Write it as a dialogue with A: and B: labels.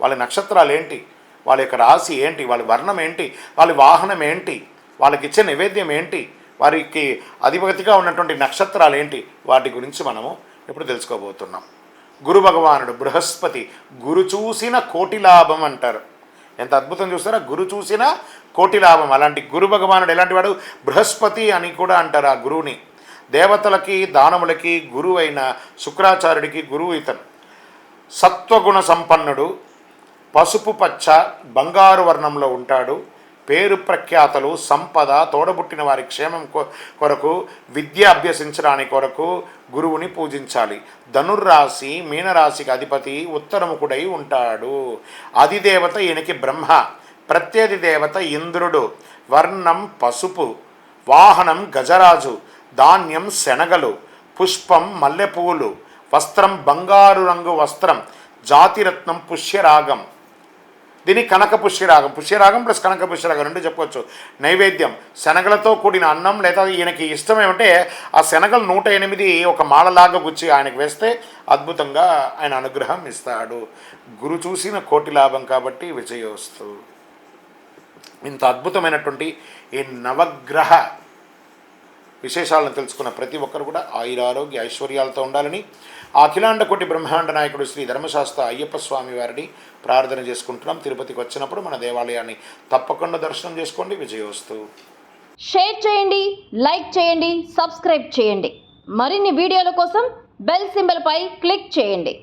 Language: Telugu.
A: వాళ్ళ నక్షత్రాలు ఏంటి? వాళ్ళ యొక్క రాశి ఏంటి? వాళ్ళ వర్ణం ఏంటి? వాళ్ళ వాహనం ఏంటి? వాళ్ళకి ఇచ్చే నైవేద్యం ఏంటి? వారికి అధిపతిగా ఉన్నటువంటి నక్షత్రాలు ఏంటి? వాటి గురించి మనము ఇప్పుడు తెలుసుకోబోతున్నాం. గురు భగవానుడు బృహస్పతి గురు చూసిన కోటి లాభం అంటారు. ఎంత అద్భుతం చూస్తారా? గురు చూసిన కోటి లాభం. అలాంటి గురు భగవానుడు ఎలాంటి వాడు? బృహస్పతి అని కూడా అంటారు ఆ గురువుని. దేవతలకి దానములకి గురువు అయిన శుక్రాచార్యుడికి గురువు ఇతను. సత్వగుణ సంపన్నుడు పసుపు పచ్చ బంగారు వర్ణంలో ఉంటాడు. పేరు ప్రఖ్యాతలు సంపద తోడబుట్టిన వారి క్షేమం కొ- కొరకు విద్య అభ్యసించడానికి కొరకు గురువుని పూజించాలి. ధనుర్రాశి మీనరాశికి అధిపతి ఉత్తరముఖుడై ఉంటాడు. అధిదేవత ఈయనకి బ్రహ్మ ప్రత్యధి దేవత ఇంద్రుడు. వర్ణం పసుపు వాహనం గజరాజు ధాన్యం శనగలు పుష్పం మల్లెపూలు వస్త్రం బంగారు రంగు వస్త్రం జాతిరత్నం పుష్యరాగం. దీనికి కనక పుష్యరాగం. పుష్యరాగం ప్లస్ కనక పుష్యరాగం రెండు చెప్పవచ్చు నైవేద్యం. శనగలతో కూడిన అన్నం లేదా ఈయనకి ఇష్టం ఏమంటే ఆ శనగలు నూట ఎనిమిది ఒక మాలలాగా గుచ్చి ఆయనకు వేస్తే అద్భుతంగా ఆయన అనుగ్రహం ఇస్తాడు. గురు చూసిన కోటి లాభం కాబట్టి విజయోస్తు. ఇంత అద్భుతమైనటువంటి ఈ నవగ్రహ విశేషాలను తెలుసుకున్న ప్రతి ఒక్కరు కూడా ఆయురారోగ్య ఐశ్వర్యాలతో ఉండాలని ఆ అఖిలాండ కోటి బ్రహ్మాండ నాయకుడు శ్రీ ధర్మశాస్త్ర అయ్యప్ప స్వామి వారిని ప్రార్థన చేసుకుంటున్నాం. తిరుపతికి వచ్చినప్పుడు మన దేవాలయాన్ని తప్పకుండా దర్శనం చేసుకోండి. విజయోస్తు.
B: షేర్ చేయండి లైక్ చేయండి సబ్స్క్రైబ్ చేయండి. మరిన్ని వీడియోల కోసం బెల్ సింబల్పై క్లిక్ చేయండి.